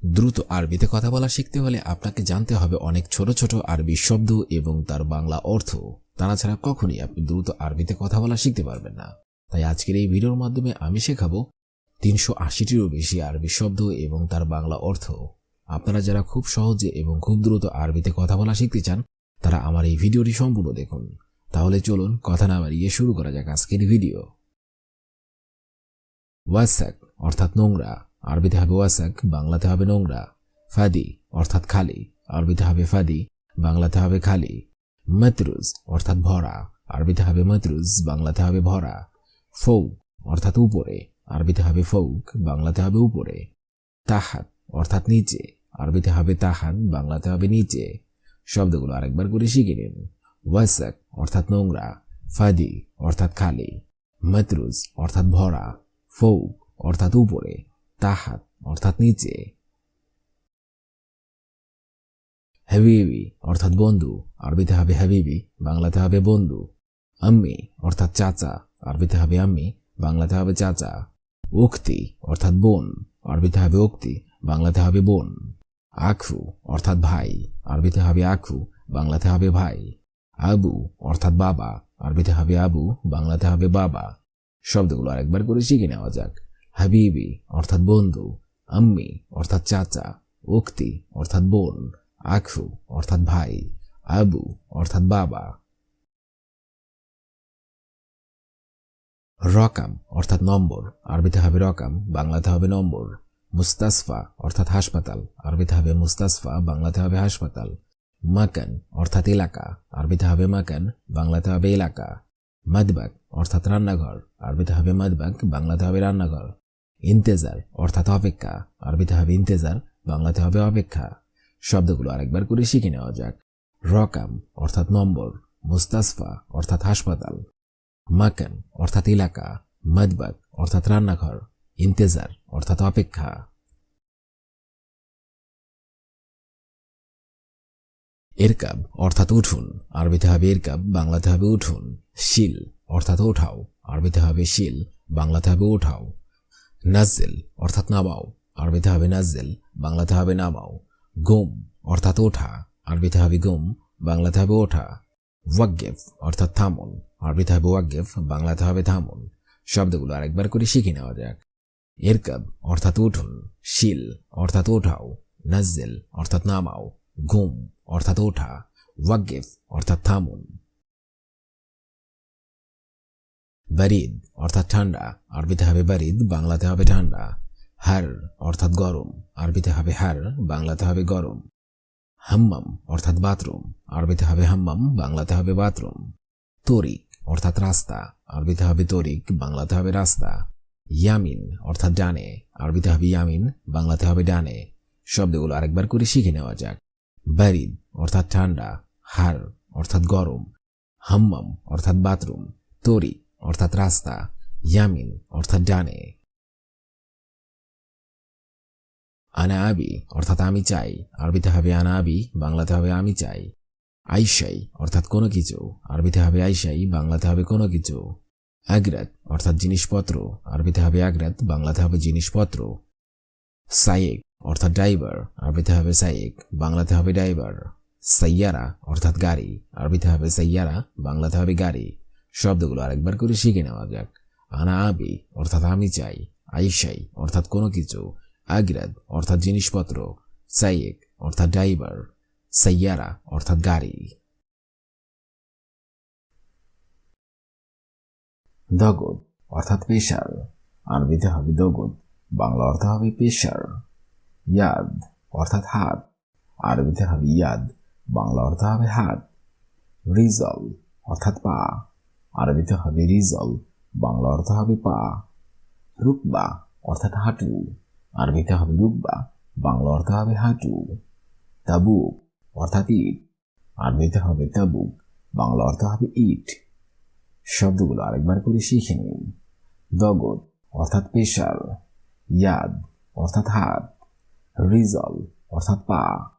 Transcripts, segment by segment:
দ্রুত আরবিতে কথা বলা শিখতে হলে আপনাকে জানতে হবে অনেক ছোট ছোট আরবি শব্দ এবং তার বাংলা অর্থ। তারা ছাড়া কখনই আপনি দ্রুত আরবিতে কথা বলা শিখতে পারবেন না। তাই আজকের এই ভিডিওর মাধ্যমে আমি শেখাবো তিনশো আশিটিরও বেশি আরবি শব্দ এবং তার বাংলা অর্থ। আপনারা যারা খুব সহজে এবং খুব দ্রুত আরবিতে কথা বলা শিখতে চান, তারা আমার এই ভিডিওটি সম্পূর্ণ দেখুন। তাহলে চলুন কথা না বাড়িয়ে শুরু করা যাক আজকের ভিডিও। ওয়াসাক, অর্থাৎ নোংরা। আরবিতে হবে ওয়াসাক, বাংলাতে হবে নোংরা, ফাদি, অর্থাৎ খালি। আরবিতে হবে ফাদি, বাংলাতে হবে খালি। মতরুজ, অর্থাৎ ভরা। আরবিতে হবে মতরুজ, বাংলাতে হবে ভরা। ফৌ অর্থাৎ উপরে। আরবিতে হবে ফৌক, বাংলাতে হবে উপরে। তাহাত, অর্থাৎ নিচে। আরবিতে হবে তাহাত, বাংলাতে হবে নিচে। শব্দগুলো আরেকবার করে শিখে নিন। ওয়াসাক, অর্থাৎ নোংরা। ফাদি, অর্থাৎ খালি। মতরুজ, অর্থাৎ ভরা। ফৌক, অর্থাৎ উপরে। তাহাত, অর্থাৎ নিচে। হাবিবি, অর্থাৎ বন্ধু। আরবিতে হবে হাবিবি, বাংলাতে হবে বন্ধু। আম্মি, অর্থাৎ চাচা। আরবিতে হবে আম্মি, বাংলাতে হবে চাচা। উক্তি, অর্থাৎ বোন। আরবিতে হবে উক্তি, বাংলাতে হবে বোন। আখু, অর্থাৎ ভাই। আরবিতে হবে আখু, বাংলাতে হবে ভাই। আবু, অর্থাৎ বাবা। আরবিতে হবে আবু, বাংলাতে হবে বাবা। শব্দগুলো আরেকবার করে শিখে নেওয়া যাক। হাবিবি, অর্থাৎ বন্ধু, আম্মি, অর্থাৎ চাচা, উক্তি, অর্থাৎ বোন আখু অর্থাৎ ভাই, আবু, অর্থাৎ বাবা। রকাম, অর্থাৎ নম্বর, আরবিতে হবে রকাম, বাংলাতে হবে নম্বর। মুস্তাসফা, অর্থাৎ হাসপাতাল, আরবিতে হবে মুস্তাসফা, বাংলাতে হবে হাসপাতাল। মাকান, অর্থাৎ এলাকা, আরবিতে হবে মাকান, বাংলাতে হবে এলাকা। মাদবাগ, অর্থাৎ রান্নাঘর, আরবিতে হবে মাদবাগ, বাংলাতে হবে রান্নাঘর। ইন্তেজার, অর্থাৎ অপেক্ষা। আরবিতে হবে ইন্তেজার, বাংলাতে হবে অপেক্ষা। শব্দগুলো আরেকবার করে শিখে নেওয়া যাক। রকাম, অর্থাৎ নম্বর। মুস্তাসফা, অর্থাৎ হাসপাতাল। মাকান, অর্থাৎ এলাকা। মদবাগ অর্থাৎ রান্নাঘর। ইন্তেজার, অর্থাৎ অপেক্ষা। এরকাব অর্থাৎ উঠুন। আরবিতে হবে এরকাব বাংলাতে হবে উঠুন। শিল, অর্থাৎ ওঠাও। আরবিতে হবে শিল, বাংলাতে হবে ওঠাও। নাজেল অর্থাৎ নামাও। আরবিতে হবে নাজেল বাংলাতে হবে নামাও। গোম অর্থাৎ ওঠা। আরবিতে হবে গুম, বাংলাতে হবে ওঠা। ওয়াগ্গেফ অর্থাৎ থামুন। আরবিতে হবে ওয়াগ্গেফ বাংলাতে হবে থামুন। শব্দগুলো আরেকবার করে শিখে নেওয়া যাক। এরকাব অর্থাৎ উঠুন। শিল অর্থাৎ ওঠাও। নাজেল অর্থাৎ নামাও। ঘুম অর্থাৎ ওঠা। ওয়াগ্গেফ অর্থাৎ থামুন। বারিদ, অর্থাৎ ঠান্ডা। আরবিতে হবে বারিদ, বাংলাতে হবে ঠান্ডা। হার, অর্থাৎ গরম। আরবিতে হবে হার, বাংলাতে হবে গরম। হাম্মাম, অর্থাৎ বাথরুম। আরবিতে হবে হাম্মাম, বাংলাতে হবে বাথরুম। তরিক, অর্থাৎ রাস্তা। আরবিতে হবে তরিক, বাংলাতে হবে রাস্তা। ইয়ামিন, অর্থাৎ ডানে। আরবিতে হবে ইয়ামিন, বাংলাতে হবে ডানে। শব্দগুলো আরেকবার করে শিখে নেওয়া যাক। বারিদ, অর্থাৎ ঠান্ডা। হার, অর্থাৎ গরম। হাম্মাম, অর্থাৎ বাথরুম। তরি অর্থাৎ রাস্তা, ইয়ামিন, অর্থাৎ ডানে। আনা আবি, অর্থাৎ আমি চাই। আরবিতে হবে আনা আবি, বাংলাতে হবে আমি চাই। আইসাই অর্থাৎ কোনো কিছু। আরবিতে হবে আইসাই বাংলাতে হবে কোনো কিছু। আগ্রাত, অর্থাৎ জিনিসপত্র। আরবিতে হবে আগ্রাত, বাংলাতে হবে জিনিসপত্র। সাইয়েক অর্থাৎ ড্রাইভার। আরবিতে হবে সাইয়েক বাংলাতে হবে ড্রাইভার। সাইয়ারা, অর্থাৎ গাড়ি। আরবিতে হবে সাইয়ারা, বাংলাতে হবে গাড়ি। শব্দগুলো আরেকবার করে শিখে নেওয়া যাক। আনা আবি, অর্থাৎ আমি চাই। আইসাই অর্থাৎ কোনো কিছু। আগ্রাদ, অর্থাৎ জিনিসপত্র। সাইয়েক, অর্থাৎ ড্রাইভার। সাইয়ারা, অর্থাৎ গাড়ি। দগদ, অর্থাৎ পেশার। আরবিতে হবে দগদ, বাংলা অর্থ হবে পেশার। ইয়াদ, অর্থাৎ হাত। আরবিতে হবে ইয়াদ, বাংলা অর্থ হবে হাত। রিজল, অর্থাৎ পা। আরবিতে হবে রিজল, বাংলা অর্থ হবে পা, রুকবা অর্থাৎ হাঁটু, আরবিতে হবে রুকবা, বাংলা অর্থ হবে হাঁটু, তাবুক অর্থাৎ ইট, আরবিতে হবে তাবুক, বাংলা অর্থ হবে ইট। শব্দগুলো আরেকবার করে শিখে নিন। দগদ অর্থাৎ পেশার ইয়াদ অর্থাৎ হাত, রিজল অর্থাৎ পা,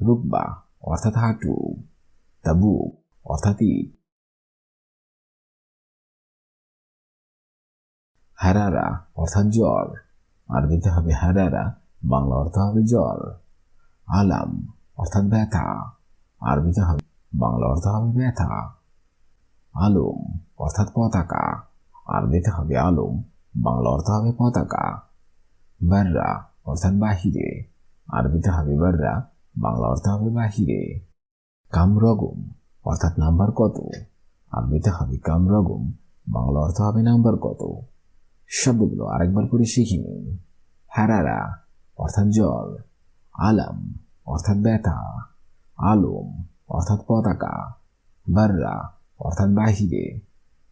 রুকবা অর্থাৎ হাঁটু, তাবুক অর্থাৎ ইট হারারা অর্থাৎ জ্বর। আরবিতে হবে হারারা, বাংলা অর্থ হবে জ্বর। আলাম অর্থাৎ ব্যথা। আরবিতে হবে, বাংলা অর্থ হবে ব্যথা। আলম অর্থাৎ পতাকা। আরবিতে হবে আলম, বাংলা অর্থ হবে পতাকা। বাররা অর্থাৎ বাহিরে। আরবিতে হবে বাররা, বাংলা অর্থ হবে বাহিরে। কামরগম অর্থাৎ নাম্বার কত? আরবিতে হবে কামরগম, বাংলা অর্থ হবে নাম্বার কত? শব্দগুলো আরেকবার করে শিখে নিন। হারারা, অর্থাৎ জল। আলাম, অর্থাৎ ব্যথা। আলম, অর্থাৎ পতাকা। বাররা, অর্থাৎ বাহিরে।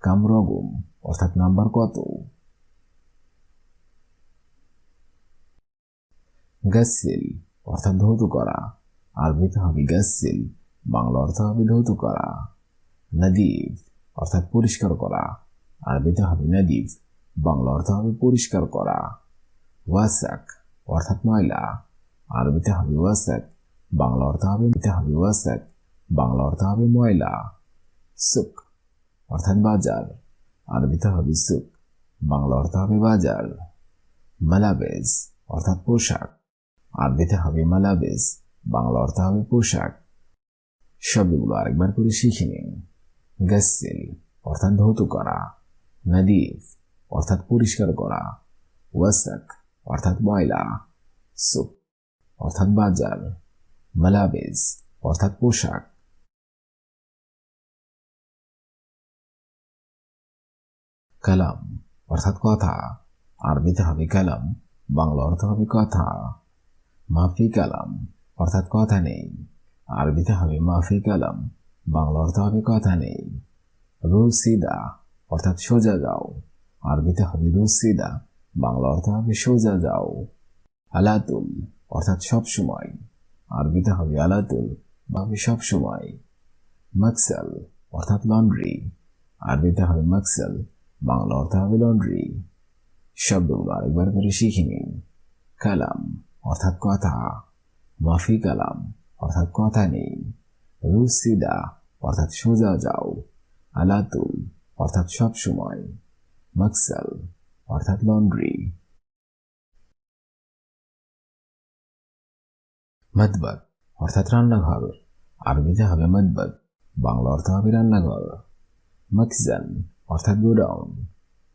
কামরগম, অর্থাৎ নাম্বার কত? গাসিল অর্থাৎ ধৌত করা। আরবিতে হবে গাসিল বাংলা অর্থ হবে ধৌত করা। নদীফ, অর্থাৎ পরিষ্কার করা। আরবিতে হবে নদীফ। বাংলা অর্থ হবে পরিষ্কার করা। ওয়াসাক, অর্থাৎ ময়লা। আরবিতে হবে ওয়াসাক, বাংলা অর্থ হবে হবে ওয়াসাক, বাংলা অর্থ হবে ময়লা। সুক, অর্থাৎ বাজার। আরবিতে হবে সুক, বাংলা অর্থ হবে বাজার। মালাবেজ, অর্থাৎ পোশাক। আরবিতে হবে মালাবেজ, বাংলা অর্থ হবে পোশাক। শব্দগুলো আরেকবার করে শিখে নিন। গাসিল, অর্থাৎ ধৌত করা। নদীফ অর্থাৎ পরিষ্কার করা, ওয়াসাক, অর্থাৎ ময়লা, সুপ, অর্থাৎ বাজার, মালাবেজ, অর্থাৎ পোশাক। কালাম, অর্থাৎ কথা। আরবিতে হবে কালাম, বাংলা অর্থ হবে কথা। মাফি কালাম, অর্থাৎ কথা নেই। আরবিতে হবে মাফি কালাম, বাংলা অর্থ হবে কথা নেই। রুসিদা, অর্থাৎ সোজা যাও। আরবিতে হবে রুসিদা বাংলা অর্থ হবে সোজা যাও। আলাতুল, অর্থাৎ সব সময়। আরবিতে হবে আলাতুল ভাবে সব সময়। মাকসাল, অর্থাৎ লন্ড্রি। আরবিতে হবে মাকসাল, বাংলা অর্থ হবে লন্ড্রি। শব্দগুলো আরেকবার করে শিখে নিন। কালাম, অর্থাৎ কথা। মাফি কালাম, অর্থাৎ কথা নেই। রুসিদা, অর্থাৎ সোজা যাও। আলাতুল, অর্থাৎ সব সময়। মাকসাল অর্থাৎ লন্ড্রি মদবক অর্থাৎ রান্নাঘর। আরবিতে হবে মদবক বাংলা অর্থ হবে রান্নাঘর। মকজান অর্থাৎ গোডাউন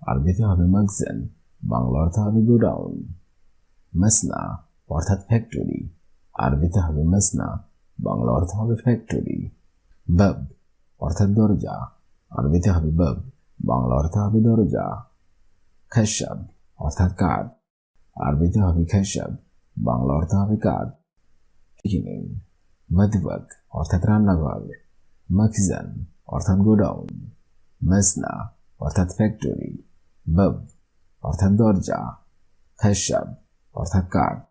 আরবিতে হবে মকজান বাংলা অর্থ হবে গোডাউন মেসনা অর্থাৎ ফ্যাক্টরি আরবিতে হবে মেসনা বাংলা অর্থ হবে ফ্যাক্টরি বাব অর্থাৎ দরজা। আরবিতে হবে বাব বাংলা অর্থ হবে দরজা, খেসাব অর্থাৎ কাঠ। আরবিতে হবে খেসাব, বাংলা অর্থ হবে কাঠ। কিনিং মদবক অর্থাৎ রান্নাঘর। মখজান অর্থাৎ গোডাউন। মেসনা অর্থাৎ ফ্যাক্টরি। বব অর্থাৎ দরজা। খেসাব অর্থাৎ কাঠ।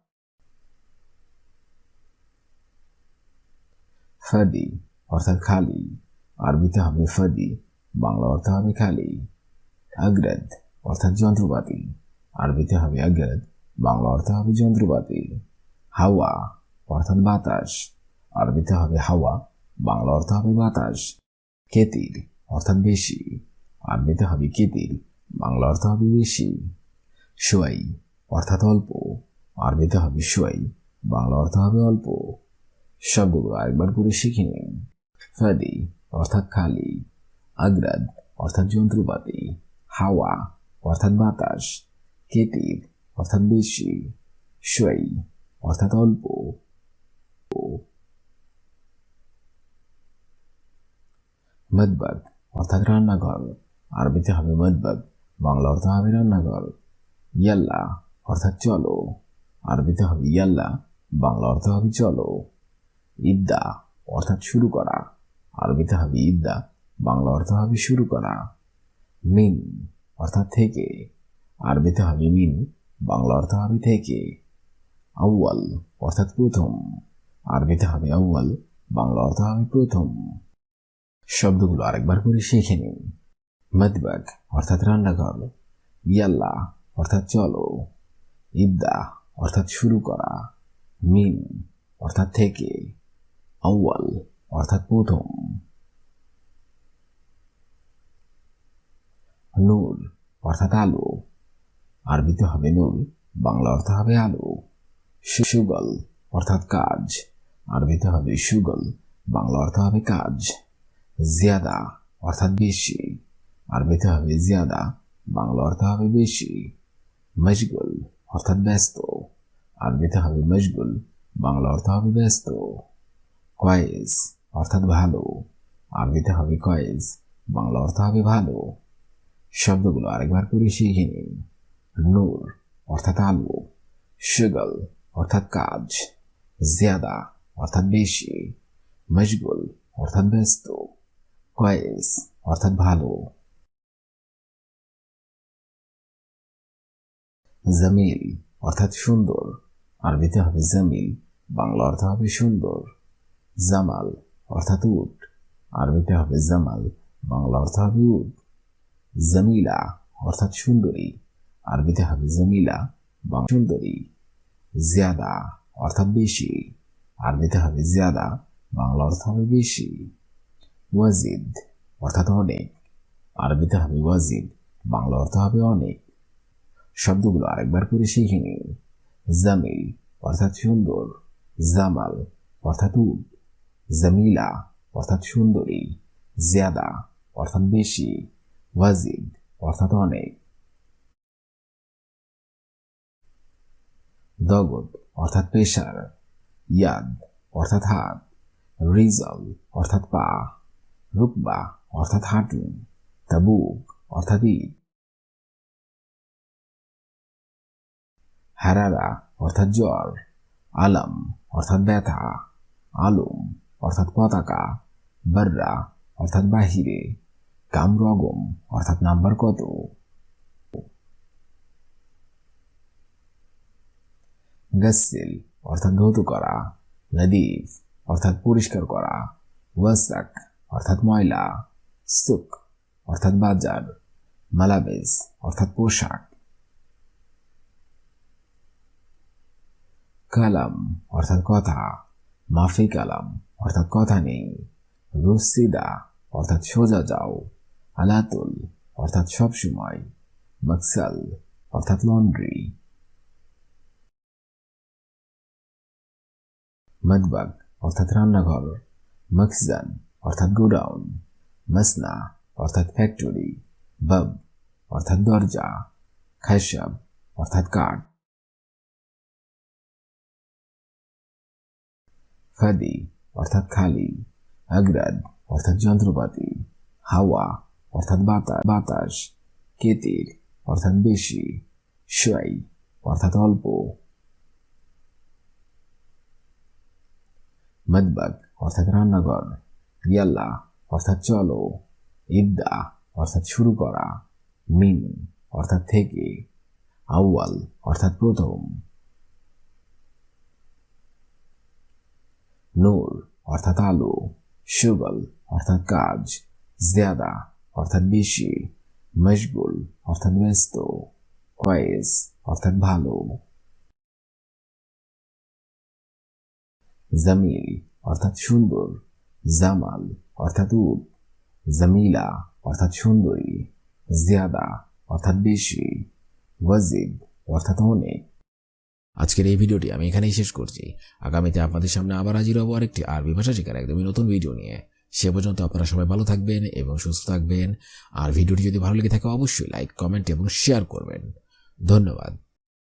ফাদি অর্থাৎ খালি। আরবিতে হবে ফাদি। বাংলা অর্থ হবে খালি, আগ্রাদ অর্থাৎ যন্ত্রপাতি, আরবিতে হবে আগ্রাদ, বাংলা অর্থ হবে যন্ত্রপাতি, হাওয়া অর্থাৎ বাতাস, আরবিতে হবে হাওয়া, বাংলা অর্থ হবে বাতাস কেতির অর্থাৎ বেশি, আরবিতে হবে কেতির বাংলা অর্থ হবে বেশি সোয়াই অর্থাৎ অল্প, আরবিতে হবে সোয়াই বাংলা অর্থ হবে অল্প। শব্দগুলো আরেকবার করে শিখে নিন। ফাদি অর্থাৎ খালি। আগ্রাদ, অর্থাৎ যন্ত্রপাতি, হাওয়া, অর্থাৎ বাতাস কেতির অর্থাৎ বেশি সোয়াই অর্থাৎ অল্প। মদবাগ, অর্থাৎ রান্নাঘর, আরবিতে হবে মদবাগ, বাংলা অর্থ হবে রান্নাঘর। ইয়াল্লা, অর্থাৎ চলো, আরবিতে হবে ইয়াল্লা, বাংলা অর্থ হবে চলো। ইদ্দা অর্থাৎ শুরু করা, আরবিতে হবে ইদ্দা বাংলা অর্থ হবে শুরু করা, মিন অর্থাৎ থেকে, আরবিতে হবে মিন, বাংলা অর্থ হবে থেকে, আউয়াল অর্থাৎ প্রথম, আরবিতে হবে আউয়াল, বাংলা অর্থ হবে প্রথম। শব্দগুলো আরেকবার করে শিখে নিন। মদবাগ অর্থাৎ রান্নাঘর, ইয়াল্লা অর্থাৎ চলো ইদ্দা অর্থাৎ শুরু করা, মিন অর্থাৎ থেকে, আউয়াল অর্থাৎ প্রথম। নূর অর্থাৎ আলো। আরবিতে হবে নূর বাংলা অর্থ হবে আলো। সুগল, অর্থাৎ কাজ। আরবিতে হবে সুগল, বাংলা অর্থ হবে কাজ। জিয়াদা, অর্থাৎ বেশি। আরবিতে হবে জিয়াদা, বাংলা অর্থ হবে বেশি। মশগুল, অর্থাৎ ব্যস্ত। আরবিতে হবে মশগুল, বাংলা অর্থ হবে ব্যস্ত। কয়েস অর্থাৎ ভালো। আরবিতে হবে কয়েস বাংলা অর্থ হবে ভালো। শব্দগুলো আরেকবার করে শিখে নিন। নূর অর্থাৎ আলো, সুগল অর্থাৎ কাজ, জিয়াদা অর্থাৎ বেশি, মশগুল অর্থাৎ ব্যস্ত, কয়েস অর্থাৎ ভালো, জামিল অর্থাৎ সুন্দর, আরবিতে হবে জামিল, বাংলা অর্থ হবে সুন্দর, জামাল অর্থাৎ উট, আরবিতে হবে জামাল, বাংলা অর্থ হবে উট। জামিলা, অর্থাৎ সুন্দরী। আরবিতে হবে জামিলা, বা সুন্দরী। জিয়াদা, অর্থাৎ বেশি। আরবিতে হবে জিয়াদা, বাংলা অর্থ হবে বেশি। ওয়াজিদ, অর্থাৎ অনেক। আরবিতে হবে ওয়াজিদ, বাংলা অর্থ হবে অনেক। শব্দগুলো আরেকবার করে শিখে নিন। জামিল, অর্থাৎ সুন্দর। জামাল, অর্থাৎ উট জামিলা, অর্থাৎ সুন্দরী। জিয়াদা, অর্থাৎ বেশি। ওয়াজিদ, অর্থাৎ অনেক। দগদ, অর্থাৎ পেশার। ইয়াদ, অর্থাৎ হাত। রিজল, অর্থাৎ পা। রুকবা, অর্থাৎ হাঁটু। তাবুক, অর্থাৎ ঈদ। হারারা, অর্থাৎ জ্বর। আলম, অর্থাৎ ব্যথা। আলম, অর্থাৎ পতাকা। বাররা, অর্থাৎ বাহিরে। কামরগম অর্থাৎ নাম্বার কত? গসিল, অর্থাৎ ধৌত করা। নদীফ, অর্থাৎ পরিষ্কার করা। ওয়াসাক, অর্থাৎ ময়লা। সুক, অর্থাৎ বাজার। মালাবেস, অর্থাৎ পোশাক। কালাম, অর্থাৎ কথা। মাফি কালাম, অর্থাৎ কথা নেই। রুসিদা, অর্থাৎ সোজা যাও। আলাতুল, অর্থাৎ সব সময়। মকসাল, অর্থাৎ লন্ড্রি। মদবাগ, অর্থাৎ রান্নাঘর। মখজান অর্থাৎ গোডাউন। মসনা, অর্থাৎ ফ্যাক্টরি। বব, অর্থাৎ দরজা। খাইসাব অর্থাৎ কাঠ। ফাদি, অর্থাৎ খালি। আগ্রাদ, অর্থাৎ যন্ত্রপাতি। হাওয়া অর্থাৎ বাতাস কেতির অর্থাৎ বেশি সোয়াই অর্থাৎ অল্প। মদবাগ, অর্থাৎ রান্নাঘর। ইয়াল্লা, অর্থাৎ চলো। ইবদা, অর্থাৎ শুরু করা। মিন অর্থাৎ থেকে। আউয়াল, অর্থাৎ প্রথম। নূর, অর্থাৎ আলো। সুগল, অর্থাৎ কাজ। জিয়াদা অর্থাৎ বেশি, মশগুল, অর্থাৎ ব্যস্ত কয়েস অর্থাৎ ভালো। জামিল, অর্থাৎ সুন্দর। জামাল, অর্থাৎ উট জামিলা, অর্থাৎ সুন্দরী। জিয়াদা, অর্থাৎ বেশি। ওয়াজিদ অর্থাৎ অনেক। আজকের এই ভিডিওটি আমি এখানেই শেষ করছি। আগামীতে আপনাদের সামনে আবার হাজির হব আরেকটি আরবি ভাষা শেখার একদমই নতুন ভিডিও নিয়ে। সে পর্যন্ত আপনারা সবাই ভালো থাকবেন এবং সুস্থ থাকবেন। আর ভিডিওটি যদি ভালো লেগে থাকে, অবশ্যই লাইক কমেন্ট এবং শেয়ার করবেন। ধন্যবাদ।